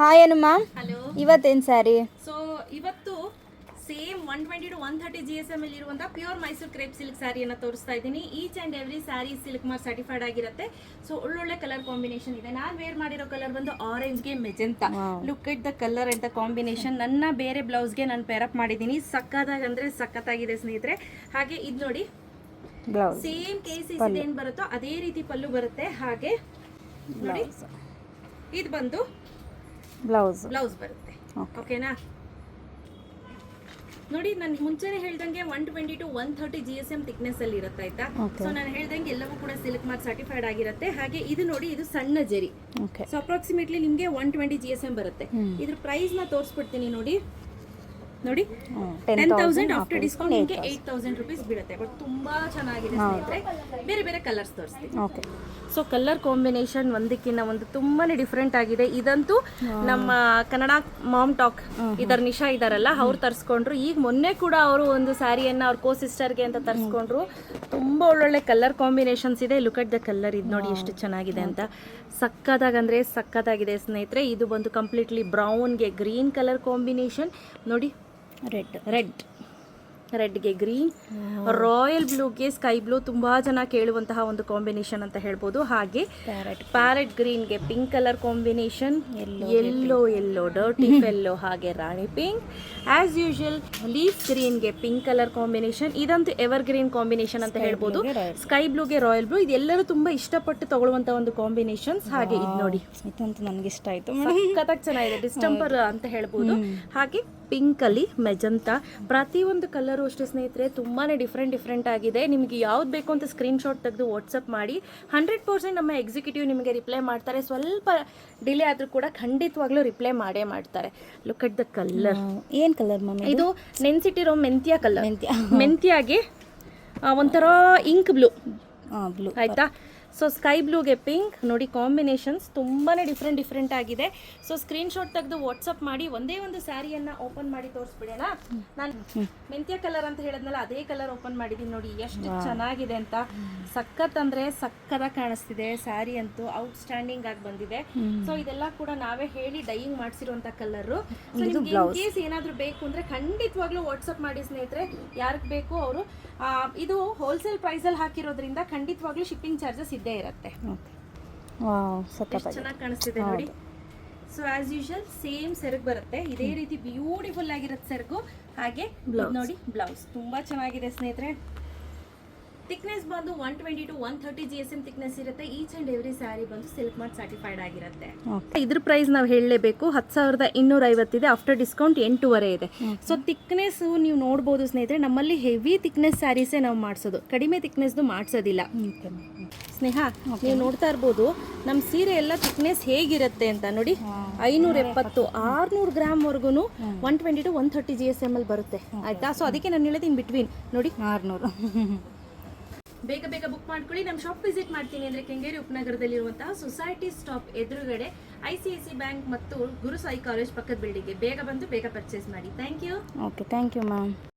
Hi ಅನುಮ hello ಇವತ್ತೇನು sari so ಇವತ್ತು same one twenty to one thirty G S M ಅಲ್ಲಿ ಇರುವಂತಹ ಪ್ಯೂರ್ ಮೈಸೂರು ಕ್ರೇಪ್ ಸಿಲ್ಕ್ ಸ್ಯಾರಿಯನ್ನು ತೋರಿಸ್ತಾ ಇದ್ದೀನಿ. Each and every sari silk mark certified ಆಗಿರುತ್ತೆ. ಸೊ ಒಳ್ಳೊಳ್ಳೆ ಕಲರ್ ಕಾಂಬಿನೇಷನ್ ಇದೆ. ನಾನು ವೇರ್ ಮಾಡಿರೋ ಕಲರ್ ಬಂದು ಆರೆಂಜ್ಗೆ magenta look it the colour ಅಂತ ಕಾಂಬಿನೇಷನ್ ನನ್ನ ಬೇರೆ ಬ್ಲೌಸ್ಗೆ ನಾನು ಪೇರಪ್ ಮಾಡಿದ್ದೀನಿ. ಸಕ್ಕತ್ತಾಗಿ ಅಂದರೆ ಸಖತ್ತಾಗಿದೆ ಸ್ನೇಹಿತರೆ. ಹಾಗೆ ಇದು ನೋಡಿ. ಸೇಮ್ ಕೇಸ್ ಏನ್ ಬರುತ್ತೋ ಅದೇ ರೀತಿ ಪಲ್ಲು ಬರುತ್ತೆ. ಹಾಗೆ ನೋಡಿ. ಇದು ಬಂದು ಬ್ಲೌಸ್ ಬ್ಲೌಸ್ ಬರುತ್ತೆ. ಓಕೆನಾ ನೋಡಿ ನಾನು ಮುಂಚೆನೆ ಹೇಳ್ದಂಗೆ one twenty to one thirty G S M thickness ಅಲ್ಲಿ ಇರುತ್ತೆ ಆಯ್ತಾ? ಸೊ ನಾನು ಹೇಳ್ದಂಗೆ ಎಲ್ಲವೂ ಕೂಡ ಸಿಲ್ಕ್ ಮಾರ್ಕ್ ಸರ್ಟಿಫೈಡ್ ಆಗಿರುತ್ತೆ. ಹಾಗೆ ಇದು ನೋಡಿ ಇದು ಸಣ್ಣ ಜರಿ. ಸೊ ಅಪ್ರಾಕ್ಸಿಮೇಟ್ಲಿ ನಿಮಗೆ one twenty G S M ಬರುತ್ತೆ. ಇದ್ರ ಪ್ರೈಸ್ನ ತೋರಿಸ್ಬಿಡ್ತೀನಿ ನೋಡಿ. ನೋಡಿ ಟೆನ್ ತೌಸಂಡ್ ಆಫ್ಟರ್ ಡಿಸ್ಕೌಂಟ್ ನಿಮಗೆ ಏಟ್ ತೌಸಂಡ್ ರುಪೀಸ್ ಬೀಳುತ್ತೆ. ಬಟ್ ತುಂಬಾ ಚೆನ್ನಾಗಿದೆ ಸ್ನೇಹಿತರೆ. ಬೇರೆ ಬೇರೆ ಕಲರ್ಸ್ ತೋರಿಸ್ತೀನಿ. ಓಕೆ ಸೊ ಕಲರ್ ಕಾಂಬಿನೇಷನ್ ಒಂದಕ್ಕಿಂತ ಒಂದು ತುಂಬಾನೇ ಡಿಫ್ರೆಂಟ್ ಆಗಿದೆ. ಇದಂತೂ ನಮ್ಮ ಕನ್ನಡ ಮಾಮ್ ಟಾಕ್ ಇದರ ನಿಶಾ ಇದಾರಲ್ಲ ಅವ್ರು ತರಿಸ್ಕೊಂಡ್ರು. ಈಗ ಮೊನ್ನೆ ಕೂಡ ಅವರು ಒಂದು ಸ್ಯಾರಿಯನ್ನ ಅವ್ರ ಕೋ ಸಿಸ್ಟರ್ಗೆ ಅಂತ ತರಿಸ್ಕೊಂಡ್ರು. ತುಂಬಾ ಒಳ್ಳೊಳ್ಳೆ ಕಲರ್ ಕಾಂಬಿನೇಷನ್ಸ್ ಇದೆ. ಲುಕ್ ಅಟ್ ದ ಕಲರ್ ಇದು ನೋಡಿ ಎಷ್ಟು ಚೆನ್ನಾಗಿದೆ ಅಂತ. ಸಕ್ಕತ್ತಾಗಿ ಅಂದರೆ ಸಕ್ಕತ್ತಾಗಿದೆ ಸ್ನೇಹಿತರೆ. ಇದು ಬಂದು ಕಂಪ್ಲೀಟ್ಲಿ ಬ್ರೌನ್ಗೆ ಗ್ರೀನ್ ಕಲರ್ ಕಾಂಬಿನೇಷನ್ ನೋಡಿ ರೆಡ್. ರೆಡ್ ರೆಡ್ಗೆ ಗ್ರೀನ್. ರಾಯಲ್ ಬ್ಲೂಗೆ ಸ್ಕೈ ಬ್ಲೂ ತುಂಬಾ ಜನ ಕೇಳುವಂತಹ ಒಂದು ಕಾಂಬಿನೇಷನ್ ಅಂತ ಹೇಳ್ಬೋದು. ಹಾಗೆ parrot parrot ಗ್ರೀನ್ಗೆ pink colour combination. Yellow yellow dirty yellow ಹಾಗೆ rani pink as usual leaf ಗ್ರೀನ್ಗೆ pink colour combination. ಇದಂತೂ ಎವರ್ ಗ್ರೀನ್ ಕಾಂಬಿನೇಷನ್ ಅಂತ ಹೇಳ್ಬೋದು. ಸ್ಕೈ ಬ್ಲೂಗೆ ರಾಯಲ್ ಬ್ಲೂ ಇದೆಲ್ಲರೂ ತುಂಬಾ ಇಷ್ಟಪಟ್ಟು ತಗೊಳ್ಳುವಂತಹ ಒಂದು ಕಾಂಬಿನೇಷನ್ಸ್. ಹಾಗೆ ಇದು ನೋಡಿ. ಇದಂತೂ ನನಗೆ ಇಷ್ಟ ಆಯಿತು ಸಖತ್ತಾಗಿ ಚೆನ್ನಾಗಿದೆ. ಡಿಸ್ಟಂಬರ್ ಅಂತ ಹೇಳ್ಬೋದು. ಹಾಗೆ ಪಿಂಕ್ ಅಲ್ಲಿ ಮೆಜಂತಾ. ಪ್ರತಿಯೊಂದು ಕಲರು ಅಷ್ಟು ಸ್ನೇಹಿತರೆ ತುಂಬಾನೇ ಡಿಫ್ರೆಂಟ್ ಡಿಫ್ರೆಂಟ್ ಆಗಿದೆ. ನಿಮಗೆ ಯಾವ್ದು ಬೇಕು ಅಂತ ಸ್ಕ್ರೀನ್ಶಾಟ್ ತೆಗೆದು ವಾಟ್ಸಪ್ ಮಾಡಿ. ಹಂಡ್ರೆಡ್ ಪರ್ಸೆಂಟ್ ನಮ್ಮ ಎಕ್ಸಿಕ್ಯೂಟಿವ್ ನಿಮಗೆ ರಿಪ್ಲೈ ಮಾಡ್ತಾರೆ. ಸ್ವಲ್ಪ ಡಿಲೇ ಆದರೂ ಕೂಡ ಖಂಡಿತವಾಗ್ಲೂ ರಿಪ್ಲೈ ಮಾಡೇ ಮಾಡ್ತಾರೆ. ಲುಕ್ ಅಟ್ ದ ಕಲರ್ ಏನು ಕಲರ್ ಮಮ್ಮಿ ಇದು? ನೆನ್ಸಿಟ್ಟಿರೋ ಮೆಂತ್ಯ ಕಲರ್ ಮೆಂತ್ಯ ಮೆಂತ್ಯಾಗೆ ಒಂಥರ ಇಂಕ್ ಬ್ಲೂ ಬ್ಲೂ ಆಯ್ತಾ? ಸೊ ಸ್ಕೈ ಬ್ಲೂಗೆ ಪಿಂಕ್ ನೋಡಿ ಕಾಂಬಿನೇಷನ್ಸ್ ತುಂಬಾನೇ ಡಿಫ್ರೆಂಟ್ ಡಿಫ್ರೆಂಟ್ ಆಗಿದೆ. ಸೊ ಸ್ಕ್ರೀನ್ ಶಾಟ್ ತೆಗೆದು ವಾಟ್ಸಪ್ ಮಾಡಿ ಒಂದೇ ಒಂದು ಸ್ಯಾರಿಯನ್ನ ಓಪನ್ ಮಾಡಿ ತೋರಿಸ್ಬಿಡೋಣ. ನಾನು ಮೆಂತ್ಯ ಕಲರ್ ಅಂತ ಹೇಳಿದ್ನಲ್ಲ ಅದೇ ಕಲರ್ ಓಪನ್ ಮಾಡಿದೀನಿ ನೋಡಿ ಎಷ್ಟು ಚೆನ್ನಾಗಿದೆ ಅಂತ. ಸಖತ್ ಅಂದ್ರೆ ಸಕ್ಕತ್ತಾಗಿ ಕಾಣಿಸ್ತಿದೆ. ಸ್ಯಾರಿ ಅಂತೂ ಔಟ್ ಸ್ಟ್ಯಾಂಡಿಂಗ್ ಆಗಿ ಬಂದಿದೆ. ಸೊ ಇದೆಲ್ಲ ಕೂಡ ನಾವೇ ಹೇಳಿ ಡೈಯಿಂಗ್ ಮಾಡಿಸಿರುವಂತ ಕಲರ್ ಕೇಸ್ ಏನಾದ್ರು ಬೇಕು ಅಂದ್ರೆ ಖಂಡಿತವಾಗ್ಲೂ ವಾಟ್ಸಪ್ ಮಾಡಿ ಸ್ನೇಹಿತರೆ ಯಾರಿಗೆ ಬೇಕು ಅವರು. ಇದು ಹೋಲ್ಸೇಲ್ ಪ್ರೈಸಲ್ಲಿ ಹಾಕಿರೋದ್ರಿಂದ ಖಂಡಿತವಾಗ್ಲೂ ಶಿಪ್ಪಿಂಗ್ ಚಾರ್ಜಸ್ ಇದ್ದೇ ಇರುತ್ತೆ. ಚೆನ್ನಾಗಿ ಕಾಣಿಸ್ತಿದೆ ನೋಡಿ. ಸೊ ಆಸ್ ಯೂಶಲ್ ಸೇಮ್ ಸೆರಗ್ ಬರುತ್ತೆ. ಇದೇ ರೀತಿ ಬ್ಯೂಟಿಫುಲ್ ಆಗಿರುತ್ತೆ ಸೆರಗು. ಹಾಗೆ ನೋಡಿ ಬ್ಲೌಸ್ ತುಂಬಾ ಚೆನ್ನಾಗಿದೆ ಸ್ನೇಹಿತರೆ. ಥಿಕ್ನೆಸ್ ಬಂದು one twenty two one thirty G S M thickness ಇರುತ್ತೆ. ಈಚ್ ಅಂಡ್ ಎವ್ರಿ ಸ್ಯಾರಿ ಬಂದು ಸಿಲ್ಕ್ ಮಾರ್ಟ್ ಸರ್ಟಿಫೈಡ್ ಆಗಿರುತ್ತೆ. ಇದ್ರ ಪ್ರೈಸ್ ನಾವು ಹೇಳಲೇಬೇಕು. ಹತ್ತು ಸಾವಿರದ ಇನ್ನೂರ ಐವತ್ತಿದೆ ಆಫ್ಟರ್ ಡಿಸ್ಕೌಂಟ್ ಎಂಟೂವರೆ ಇದೆ. ಸೊ ಥಿಕ್ನೆಸ್ ನೀವು ನೋಡ್ಬೋದು ಸ್ನೇಹಿತರೆ ನಮ್ಮಲ್ಲಿ ಹೆವಿ ಥಿಕ್ನೆಸ್ ಸ್ಯಾರೀಸೇ ನಾವು ಮಾಡಿಸೋದು. ಕಡಿಮೆ ಥಿಕ್ನೆಸ್ದು ಮಾಡಿಸೋದಿಲ್ಲ. ಸ್ನೇಹ ನೀವು ನೋಡ್ತಾ ಇರ್ಬೋದು ನಮ್ಮ ಸೀರೆ ಎಲ್ಲ ಥಿಕ್ನೆಸ್ ಹೇಗಿರುತ್ತೆ ಅಂತ ನೋಡಿ. ಐನೂರ ಎಪ್ಪತ್ತು ಆರ್ನೂರು ಗ್ರಾಮ್ ವರ್ಗು one twenty two one thirty G S M ಅಲ್ಲಿ ಬರುತ್ತೆ. ಆಯ್ತಾ? ಸೊ ಅದಕ್ಕೆ ನಾನು ಹೇಳಿದ್ದೀನಿ ಬಿಟ್ವೀನ್ ನೋಡಿ. ಆರುನೂರು. ಬೇಗ ಬೇಗ ಬುಕ್ ಮಾಡ್ಕೊಳ್ಳಿ. ನಮ್ಮ ಶಾಪ್ ವಿಸಿಟ್ ಮಾಡ್ತೀನಿ ಅಂದರೆ ಕೆಂಗೇರಿ ಉಪನಗರದಲ್ಲಿರುವಂತಹ ಸೊಸೈಟಿ ಸ್ಟಾಪ್ ಎದುರುಗಡೆ I C I C bank ಮತ್ತು ಗುರು ಸಾಯಿ ಕಾಲೇಜ್ ಪಕ್ಕದ ಬಿಲ್ಡಿಂಗ್ಗೆ ಬೇಗ ಬಂದು ಬೇಗ ಪರ್ಚೇಸ್ ಮಾಡಿ. Thank you okay thank you ma'am